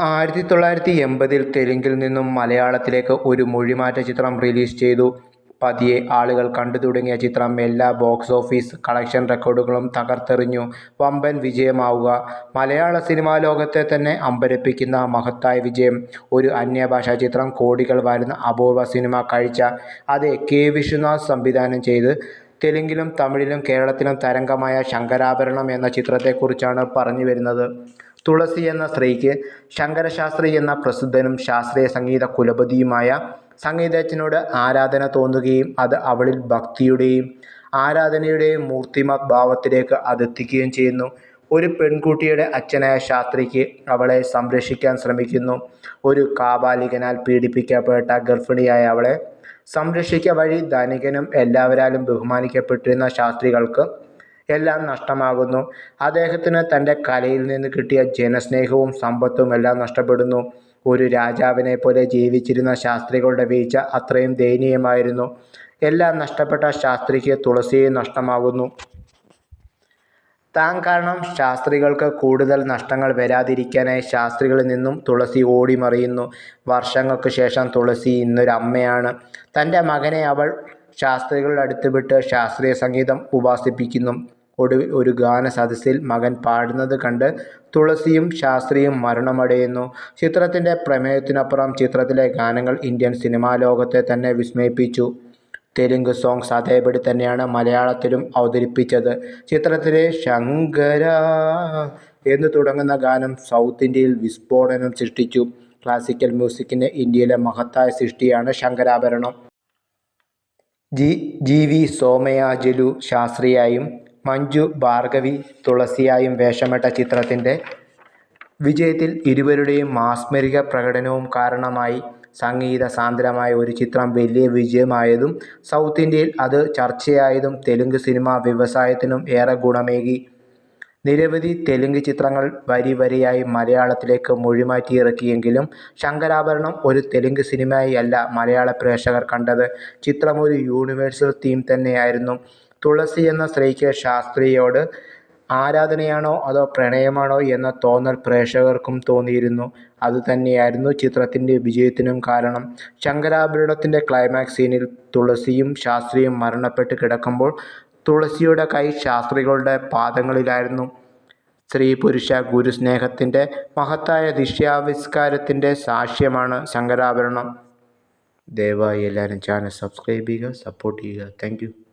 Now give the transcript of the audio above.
ആയിരത്തി തൊള്ളായിരത്തി എൺപതിൽ തെലുങ്കിൽ നിന്നും മലയാളത്തിലേക്ക് ഒരു മൊഴിമാറ്റ ചിത്രം റിലീസ് ചെയ്തു. പതിയെ ആളുകൾ കണ്ടു തുടങ്ങിയ ചിത്രം എല്ലാ ബോക്സ് ഓഫീസ് കളക്ഷൻ റെക്കോർഡുകളും തകർത്തെറിഞ്ഞു വമ്പൻ വിജയമാവുക. മലയാള സിനിമാ ലോകത്തെ തന്നെ അമ്പരപ്പിക്കുന്ന മഹത്തായ വിജയം. ഒരു അന്യഭാഷാ ചിത്രം കോടികൾ വരുന്ന അപൂർവ സിനിമ കാഴ്ച. അതെ കെ. വിശ്വനാഥ് സംവിധാനം ചെയ്ത് തെലുങ്കിലും തമിഴിലും കേരളത്തിലും തരംഗമായ ശങ്കരാഭരണം എന്ന ചിത്രത്തെക്കുറിച്ചാണ് പറഞ്ഞുവരുന്നത്. തുളസി എന്ന സ്ത്രീക്ക് ശങ്കരശാസ്ത്രി എന്ന പ്രസിദ്ധനും ശാസ്ത്രീയ സംഗീത കുലപതിയുമായ സംഗീതജ്ഞനോട് ആരാധന തോന്നുകയും അത് അവളിൽ ഭക്തിയുടെയും ആരാധനയുടെയും മൂർത്തിമത് ഭാവത്തിലേക്ക് അതെത്തിക്കുകയും ചെയ്യുന്നു. ഒരു പെൺകുട്ടിയുടെ അച്ഛനായ ശാസ്ത്രിക്ക് അവളെ സംരക്ഷിക്കാൻ ശ്രമിക്കുന്നു. ഒരു കാബാലികനാൽ പീഡിപ്പിക്കപ്പെട്ട ഗർഭിണിയായ അവളെ സംരക്ഷിക്ക വഴി ധനികനും എല്ലാവരാലും ബഹുമാനിക്കപ്പെട്ടിരുന്ന ശാസ്ത്രികൾക്ക് എല്ലാം നഷ്ടമാകുന്നു. അദ്ദേഹത്തിന് തന്റെ കലയിൽ നിന്ന് കിട്ടിയ ജനസ്നേഹവും സമ്പത്തും എല്ലാം നഷ്ടപ്പെടുന്നു. ഒരു രാജാവിനെ പോലെ ജീവിച്ചിരുന്ന ശാസ്ത്രികളുടെ വീഴ്ച അത്രയും ദയനീയമായിരുന്നു. എല്ലാം നഷ്ടപ്പെട്ട ശാസ്ത്രിക്ക് തുളസിയെ നഷ്ടമാകുന്നു. താൻ കാരണം ശാസ്ത്രികൾക്ക് കൂടുതൽ നഷ്ടങ്ങൾ വരാതിരിക്കാനായി ശാസ്ത്രികളിൽ നിന്നും തുളസി ഓടിമറയുന്നു. വർഷങ്ങൾക്ക് ശേഷം തുളസി ഇന്നൊരു അമ്മയാണ് തന്റെ മകനെ അവൾ ശാസ്ത്രികളുടെ അടുത്ത് വിട്ട് ശാസ്ത്രീയ സംഗീതം ഉപാസിപ്പിക്കുന്നു. ഒടുവിൽ ഒരു ഗാനസദസ്സിൽ മകൻ പാടുന്നത് കണ്ട് തുളസിയും ശാസ്ത്രിയും മരണമടയുന്നു. ചിത്രത്തിന്റെ പ്രമേയത്തിനപ്പുറം ചിത്രത്തിലെ ഗാനങ്ങൾ ഇന്ത്യൻ സിനിമാ ലോകത്തെ തന്നെ വിസ്മയിപ്പിച്ചു. തെലുങ്ക് സോങ്സ് അതേപടി തന്നെയാണ് മലയാളത്തിലും അവതരിപ്പിച്ചത്. ചിത്രത്തിലെ ശങ്കര എന്ന് തുടങ്ങുന്ന ഗാനം സൗത്ത് ഇന്ത്യയിൽ വിസ്ഫോടനം സൃഷ്ടിച്ചു. ക്ലാസിക്കൽ മ്യൂസിക്കിന്റെ ഇന്ത്യയിലെ മഹത്തായ സൃഷ്ടിയാണ് Sankarabharanam. G. G V. Somayajulu ശാസ്ത്രിയായും Manju Bhargavi തുളസിയായും വേഷമിട്ട ചിത്രത്തിന്റെ വിജയത്തിൽ ഇരുവരുടെയും മാസ്മരിക പ്രകടനവും കാരണമായി. സംഗീത സാന്ദ്രമായ ഒരു ചിത്രം വലിയ വിജയമായതും സൗത്ത് ഇന്ത്യയിൽ അത് ചർച്ചയായതും തെലുങ്ക് സിനിമാ വ്യവസായത്തിനും ഏറെ ഗുണമേകി. നിരവധി തെലുങ്ക് ചിത്രങ്ങൾ വരി വരിയായി മലയാളത്തിലേക്ക് മൊഴിമാറ്റിയിറക്കിയെങ്കിലും ശങ്കരാഭരണം ഒരു തെലുങ്ക് സിനിമയായി അല്ല മലയാള പ്രേക്ഷകർ കണ്ടത്. ചിത്രം ഒരു യൂണിവേഴ്സൽ തീം തന്നെയായിരുന്നു. തുളസി എന്ന സ്ത്രീക്ക് ശാസ്ത്രിയോട് ആരാധനയാണോ അതോ പ്രണയമാണോ എന്ന തോന്നൽ പ്രേക്ഷകർക്കും തോന്നിയിരുന്നു. അത് അതുതന്നെയായിരുന്നു ചിത്രത്തിന്റെ വിജയത്തിനും കാരണം. ശങ്കരാഭരണത്തിന്റെ ക്ലൈമാക്സ് സീനിൽ തുളസിയും ശാസ്ത്രിയും മരണപ്പെട്ട് കിടക്കുമ്പോൾ തുളസിയുടെ കൈ ശാസ്ത്രികളുടെ പാദങ്ങളിലായിരുന്നു. സ്ത്രീ-പുരുഷ ഗുരുസ്നേഹത്തിന്റെ മഹത്തായ ദൃശ്യാവിഷ്കാരത്തിന്റെ സാക്ഷ്യമാണ് ശങ്കരാഭരണം. ദയവായി എല്ലാവരും ചാനൽ സബ്സ്ക്രൈബ് ചെയ്യുക സപ്പോർട്ട് ചെയ്യുക. താങ്ക്.